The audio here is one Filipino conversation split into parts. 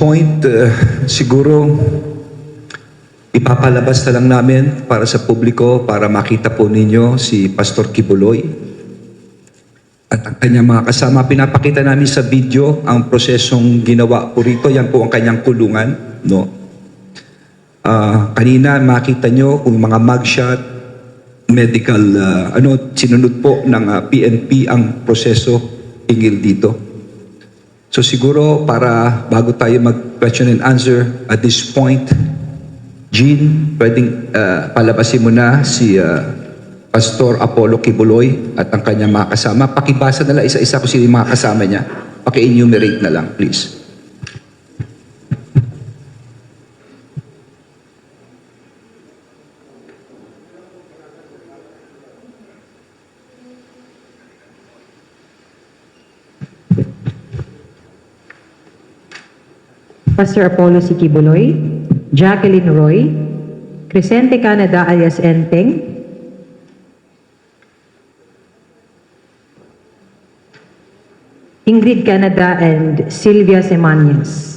point, uh, siguro ipapalabas na lang namin para sa publiko para makita po ninyo si Pastor Kibuloy at ang kanyang mga kasama. Pinapakita namin sa video ang prosesong ginawa po rito. Yan po ang kanyang kulungan. No? Ah, kanina makita nyo kung mga mugshot, medical, ah, ano, sinunod po ng ah, PNP ang proseso hinggil dito. So siguro para bago tayo mag-question and answer at this point, Jean, pwedeng ah, palabasin mo na si ah, Pastor Apollo Kibuloy at ang kanyang mga kasama. Pakibasa na lang isa-isa kung sino yung mga kasama niya. Paki-enumerate na lang, please. Pastor Apollo Sikibuloy, Jacqueline Roy, Crescente Canada alias Enteng, Ingrid Canada and Sylvia Semanyas.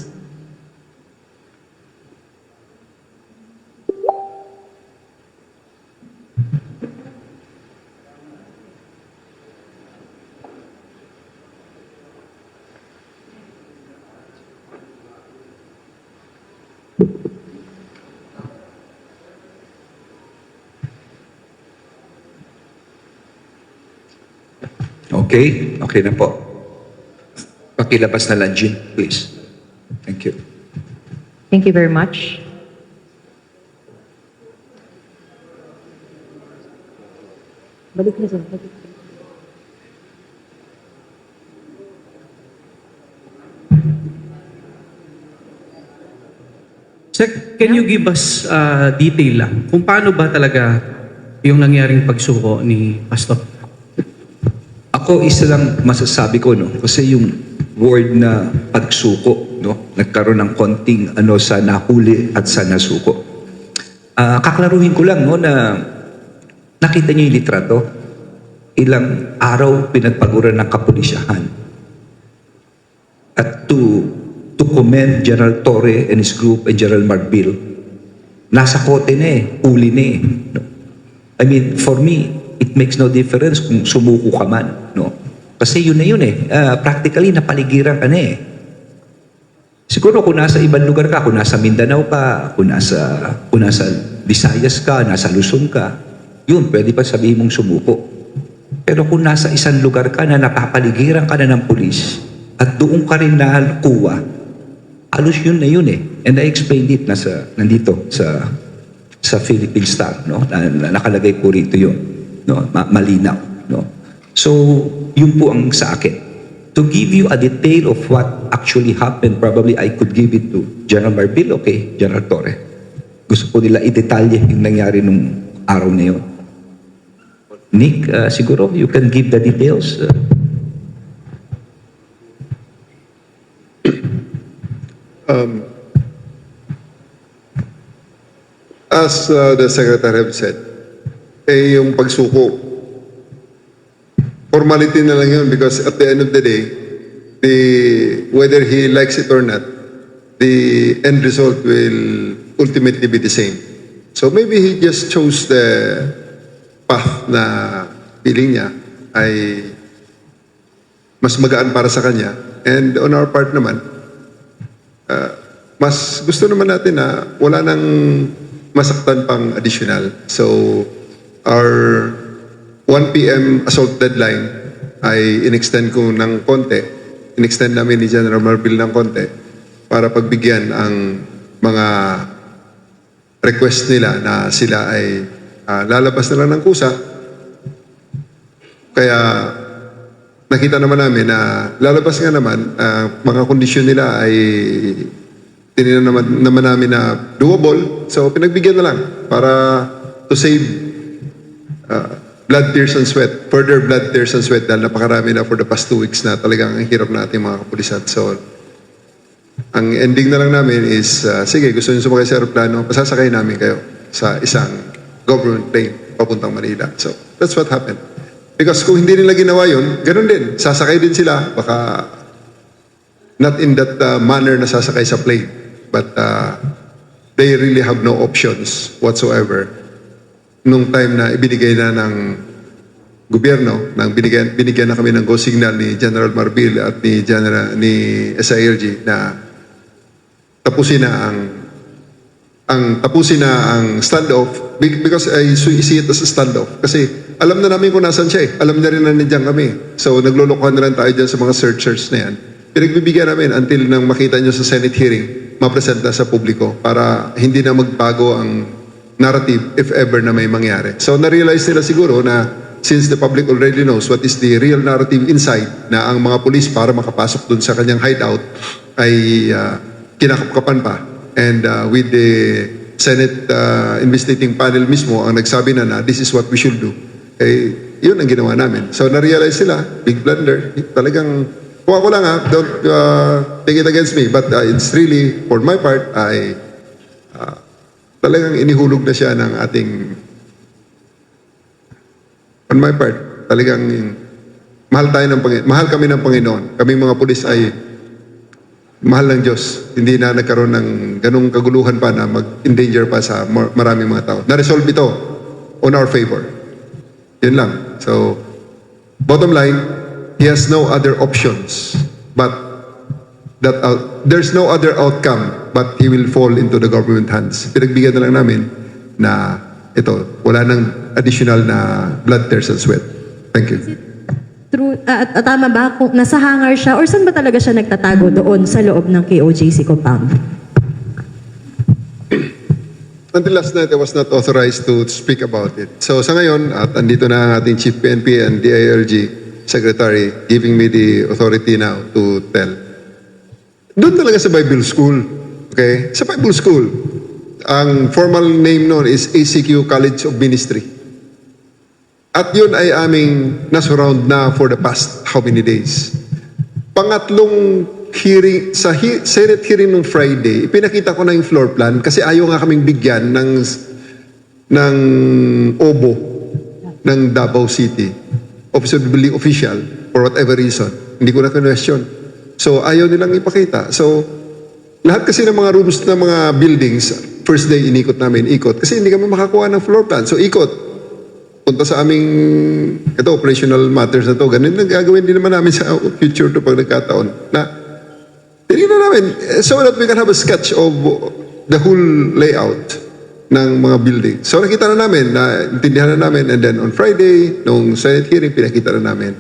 Okay? Okay na po. Pakilabas na lang, Jean, please. Thank you. Thank you very much. Balik na sir. Balik. Sir, can you give us uh, detail lang kung paano ba talaga yung nangyaring pagsuko ni Pastor? Ako isa lang masasabi ko no kasi yung word na pagsuko no nagkaroon ng konting ano sa nahuli at sa nasuko. Ah, kaklaruhin ko lang no na nakita niyo yung litrato ilang araw pinagpaguran ng kapulisyahan. At to to commend General Torre and his group and General Marbil nasa kote na eh, huli na eh. I mean, for me, it makes no difference kung sumuko ka man, no? Kasi yun na yun eh. Ah, practically, napaligiran ka na eh. Siguro kung nasa ibang lugar ka, kung nasa Mindanao ka, kung nasa, kung nasa Visayas ka, nasa Luzon ka, yun, pwede pa sabihin mong sumuko. Pero kung nasa isang lugar ka na napapaligiran ka na ng pulis at doon ka rin nakuha, halos yun na yun eh. And I explained it nasa, nandito sa sa Philippine Star, no? Na, na- nakalagay po rito yun, no? Ma- malinaw, no? So, yun po ang sa akin. To give you a detail of what actually happened, probably I could give it to General Marbil, okay, General Torre. Gusto po nila i-detalye yung nangyari nung araw na yun. Nick, uh, siguro you can give the details. uh, Um, as uh, the Secretary have said, eh yung pagsuko, formality na lang yun because at the end of the day, the, whether he likes it or not, the end result will ultimately be the same. So maybe he just chose the path na feeling niya ay mas magaan para sa kanya. And on our part naman, mas gusto naman natin na wala nang masaktan pang additional. So, our 1 p.m. assault deadline ay in-extend ko ng konti. In-extend namin ni General Marbil ng konti para pagbigyan ang mga request nila na sila ay ah, lalabas na lang ng kusa. Kaya nakita naman namin na lalabas nga naman, ah, mga kondisyon nila ay tinignan naman, naman namin na doable. So pinagbigyan na lang para to save ah, blood, tears, and sweat. Further blood, tears, and sweat dahil napakarami na for the past two weeks na talagang ang hirap natin mga kapulisan. So ang ending na lang namin is, ah, sige, gusto niyo sumakay sa aeroplano, pasasakay namin kayo sa isang government plane papuntang Manila. So that's what happened. Because kung hindi nila ginawa yun, ganun din. Sasakay din sila, baka not in that uh, manner na sasakay sa plane. But uh, they really have no options whatsoever. Nung time na ibinigay na ng gobyerno, nang binigyan, binigyan na kami ng go signal ni General Marbil at ni, General, ni SILG na tapusin na ang ang tapusin na ang standoff be- because I see it as a standoff. Kasi alam na namin kung nasan siya eh. Alam na rin na nandiyan kami. So naglulukuhan na lang tayo dyan sa mga searchers na yan. Pinagbibigyan namin until nang makita nyo sa Senate hearing, mapresenta sa publiko para hindi na magbago ang narrative if ever na may mangyari. So na-realize nila siguro na since the public already knows what is the real narrative inside na ang mga pulis para makapasok dun sa kanyang hideout ay uh, kinakapkapan pa. And uh, with the Senate uh, investigating panel mismo ang nagsabi na na this is what we should do. Eh, yun ang ginawa namin. So na-realize sila, big blunder. Talagang, kung ako lang ha, don't uh, take it against me. But uh, it's really, for my part, I talagang inihulog na siya ng ating on my part, talagang mahal tayo ng Panginoon. Mahal kami ng Panginoon. Kaming mga pulis ay mahal ng Diyos. Hindi na nagkaroon ng ganong kaguluhan pa na mag-endanger pa sa mar- maraming mga tao. Na-resolve ito on our favor. Yun lang. So, bottom line, he has no other options but that out, there's no other outcome but he will fall into the government hands. Pinagbigyan na lang namin na ito, wala nang additional na blood, tears, and sweat. Thank you. True, at, at tama ba kung nasa hangar siya or saan ba talaga siya nagtatago doon sa loob ng KOJC compound? Until last night, I was not authorized to speak about it. So sa ngayon, at andito na ang ating Chief PNP and DILG Secretary giving me the authority now to tell. Doon talaga sa Bible School. Okay? Sa Bible School, ang formal name noon is ACQ College of Ministry. At yun ay aming nasurround na for the past how many days. Pangatlong hearing, sa he, Senate hearing nung Friday, pinakita ko na yung floor plan kasi ayaw nga kaming bigyan ng, ng OBO ng Davao City. Office Official for whatever reason. Hindi ko na question. So ayaw nilang ipakita. So lahat kasi ng mga rooms ng mga buildings, first day inikot namin, ikot. Kasi hindi kami makakuha ng floor plan. So ikot. Punta sa aming, ito, operational matters na to. Ganun ang gagawin din naman namin sa future to pag nagkataon. Na, tinignan namin, so that we can have a sketch of the whole layout ng mga building. So nakita na namin, na intindihan na namin, and then on Friday, nung Senate hearing, pinakita na namin.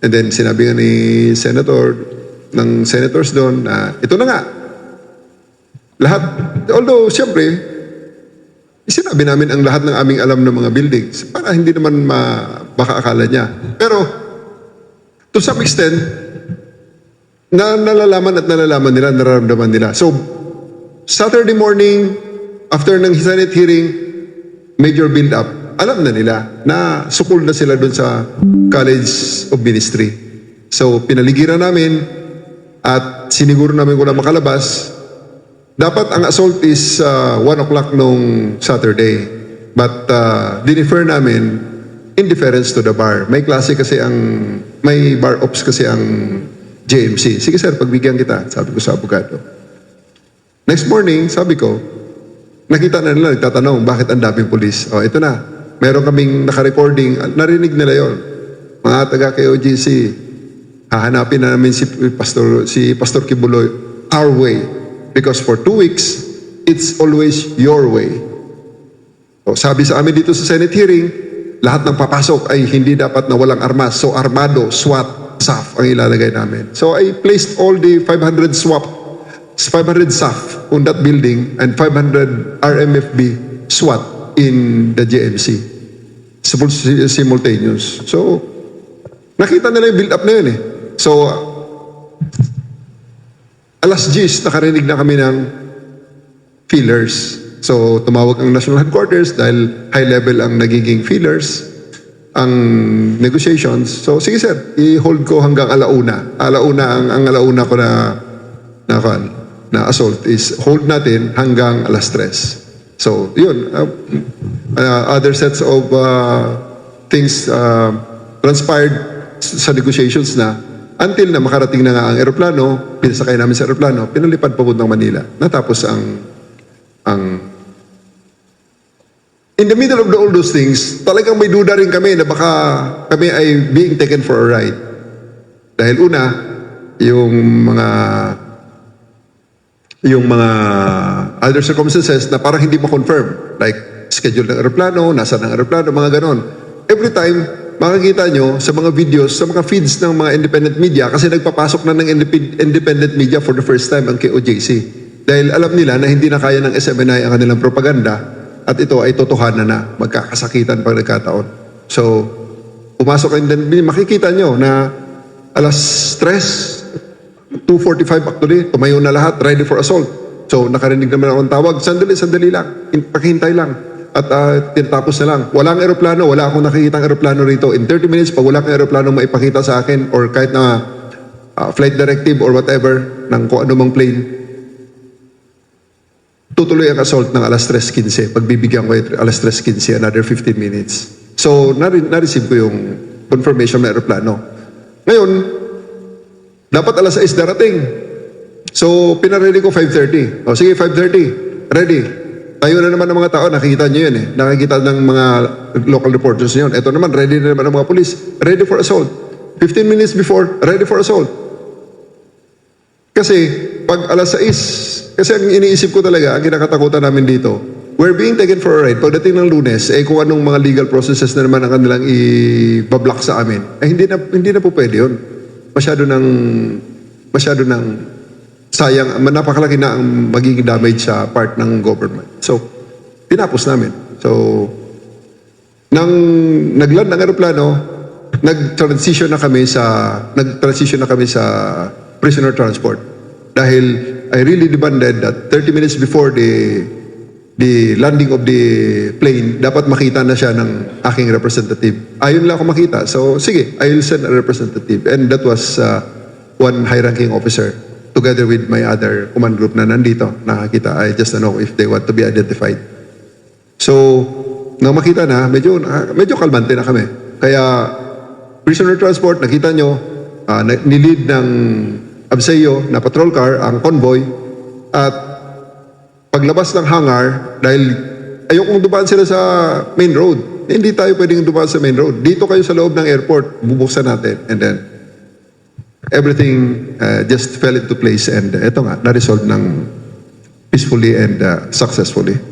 And then sinabi nga ni Senator, ng senators doon, na ito na nga, lahat, although siyempre, sinabi namin ang lahat ng aming alam ng mga buildings para hindi naman ma, baka akala niya. Pero, to some extent, na nalalaman at nalalaman nila, nararamdaman nila. So, Saturday morning, after ng Senate hearing, major build-up, alam na nila na sukul na sila doon sa College of Ministry. So, pinaligiran namin at siniguro namin kung na makalabas. Dapat ang assault is uh, 1 o'clock nung Saturday. But uh, dinifer namin in deference to the bar. May klase kasi ang, may bar ops kasi ang JMC. Sige sir, pagbigyan kita, sabi ko sa abogado. Next morning, sabi ko, nakita na nila, nagtatanong, bakit ang daming polis? O, ito na. Meron kaming naka-recording, narinig nila yon. Mga taga KOGC, hahanapin na namin si Pastor, si Pastor Kibuloy our way. Because for two weeks, it's always your way. O, sabi sa amin dito sa Senate hearing, lahat ng papasok ay hindi dapat na walang armas. So armado, SWAT, SAF ang ilalagay namin. So I placed all the 500 SWAT, 500 SAF on that building and 500 RMFB SWAT in the. Simul- Simultaneous. So, nakita nila yung build-up na yun eh. So, alas 10, nakarinig na kami ng feelers. So, tumawag ang national headquarters dahil high level ang nagiging feelers ang negotiations. So, sige sir, i-hold ko hanggang alauna. Alauna, ang, ang alauna ko na na, na assault is hold natin hanggang alas 3. So, yun. Uh, uh, other sets of uh, things uh, transpired sa negotiations na until na makarating na nga ang eroplano, pinasakay namin sa eroplano, pinalipad papuntang Manila. Natapos ang ang in the middle of the, all those things, talagang may duda rin kami na baka kami ay being taken for a ride. Dahil una, yung mga yung mga other circumstances na parang hindi ma-confirm. Like, schedule ng aeroplano, nasa ng aeroplano, mga ganon. Every time, makikita nyo sa mga videos, sa mga feeds ng mga independent media, kasi nagpapasok na ng indep- independent media for the first time ang KOJC. Dahil alam nila na hindi na kaya ng SMNI ang kanilang propaganda at ito ay totohanan na magkakasakitan pag nagkataon. So, pumasok ang independent makikita nyo na alas 3, 2.45 actually, tumayo na lahat, ready for assault. So, nakarinig naman akong tawag, sandali, sandali lang, In- paghintay lang. At uh, tinatapos na lang. Walang aeroplano, wala akong nakikita aeroplano rito. In 30 minutes, pag wala kang aeroplano maipakita sa akin or kahit na uh, flight directive or whatever ng kung anumang plane, tutuloy ang assault ng alas 3.15. Pagbibigyan ko yung alas 3.15, another 15 minutes. So, nare- na-receive ko yung confirmation ng aeroplano. Ngayon, dapat alas 6 darating. So, pinaredy ko 5.30. O sige, 5.30. Ready. Tayo na naman ng mga tao. Nakikita nyo yun eh. Nakikita ng mga local reporters yun. Ito naman, ready na naman ng mga police. Ready for assault. 15 minutes before, ready for assault. Kasi, pag alas 6, kasi ang iniisip ko talaga, ang kinakatakutan namin dito, we're being taken for a ride. Pagdating ng lunes, eh kung anong mga legal processes na naman ang kanilang i-block sa amin, eh hindi na, hindi na po pwede yun. Masyado ng, masyado ng sayang, napakalaki na ang magiging damage sa part ng government. So, tinapos namin. So, nang nagland ng aeroplano, nag-transition na kami sa nag-transition na kami sa prisoner transport. Dahil I really demanded that 30 minutes before the the landing of the plane, dapat makita na siya ng aking representative. Ayun lang ako makita. So, sige, I will send a representative. And that was uh, one high-ranking officer together with my other command group na nandito. Nakakita. I just don't know if they want to be identified. So, nang makita na, medyo, ah, medyo kalmante na kami. Kaya, prisoner transport, nakita nyo, na- nilid ng Abseyo na patrol car, ang convoy, at paglabas ng hangar, dahil ayokong dumaan sila sa main road. Hindi tayo pwedeng dumaan sa main road. Dito kayo sa loob ng airport, bubuksan natin. And then, everything uh, just fell into place. And uh, eto nga, na-resolve ng peacefully and uh, successfully.